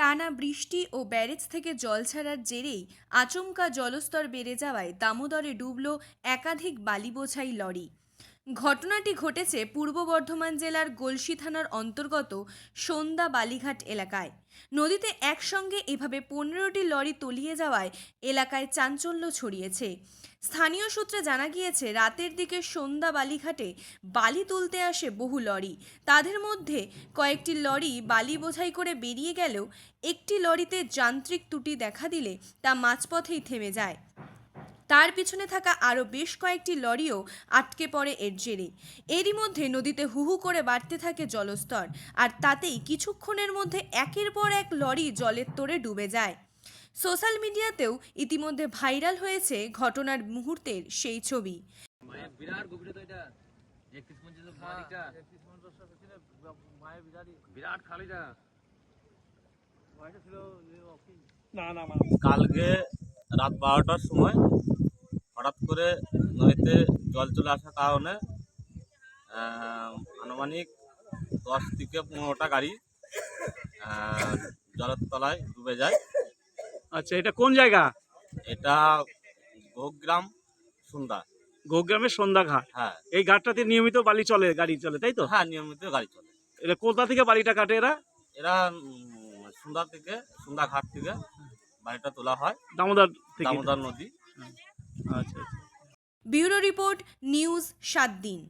টানা বৃষ্টি ও ব্যারেজ থেকে জল ছাড়ার জেরেই আচমকা জলস্তর বেড়ে যাওয়ায় দামোদরে ডুবল একাধিক বালি বোঝাই লরি। ঘটনাটি ঘটেছে পূর্ব বর্ধমান জেলার গলসি থানার অন্তর্গত সন্ধ্যা বালিঘাট এলাকায়। নদীতে একসঙ্গে এভাবে পনেরোটি লরি তলিয়ে যাওয়ায় এলাকায় চাঞ্চল্য ছড়িয়েছে। স্থানীয় সূত্রে জানা গিয়েছে, রাতের দিকে সন্ধ্যা বালিঘাটে বালি তুলতে আসে বহু লরি। তাদের মধ্যে কয়েকটি লরি বালি বোঝাই করে বেরিয়ে গেলেও একটি লরিতে যান্ত্রিক ত্রুটি দেখা দিলে তা মাঝপথেই থেমে যায়। তার পিছনে থাকা আরও বেশ কয়েকটি লরিও আটকে পড়ে এর জেরে। এরই মধ্যে নদীতে হুহু করে বাড়তে থাকে জলস্তর আর তাতেই কিছুক্ষণের মধ্যে একের পর এক লরি জলের তোড়ে ডুবে যায়। সোশ্যাল মিডিয়াতেও ইতিমধ্যে ভাইরাল হয়েছে ঘটনার মুহূর্তের সেই ছবি। বিরাট খালিটা। কালকে রাত বারোটার সময় হঠাৎ করে নদীতে জল চলে আসার কারণে আনুমানিক দশ থেকে পনেরোটা গাড়ি জলের তলায় ডুবে যায়। আচ্ছা এটা কোন জায়গা? এটা গোগ্রাম সন্ধ্যা। গোগ্রামের সন্ধ্যা ঘাট। হ্যাঁ। এই ঘাটটাতে নিয়মিত বালি চলে গাড়ি চলে তাই তো? হ্যাঁ নিয়মিত গাড়ি চলে। এটা কোথা থেকে বালিটা কাটে এরা? এরা সন্ধ্যা থেকে সুন্দা ঘাট থেকে বাড়িটা তোলা হয়। দামোদর দামোদর নদী। আচ্ছা ব্যুরো রিপোর্ট নিউজ সাত দিন।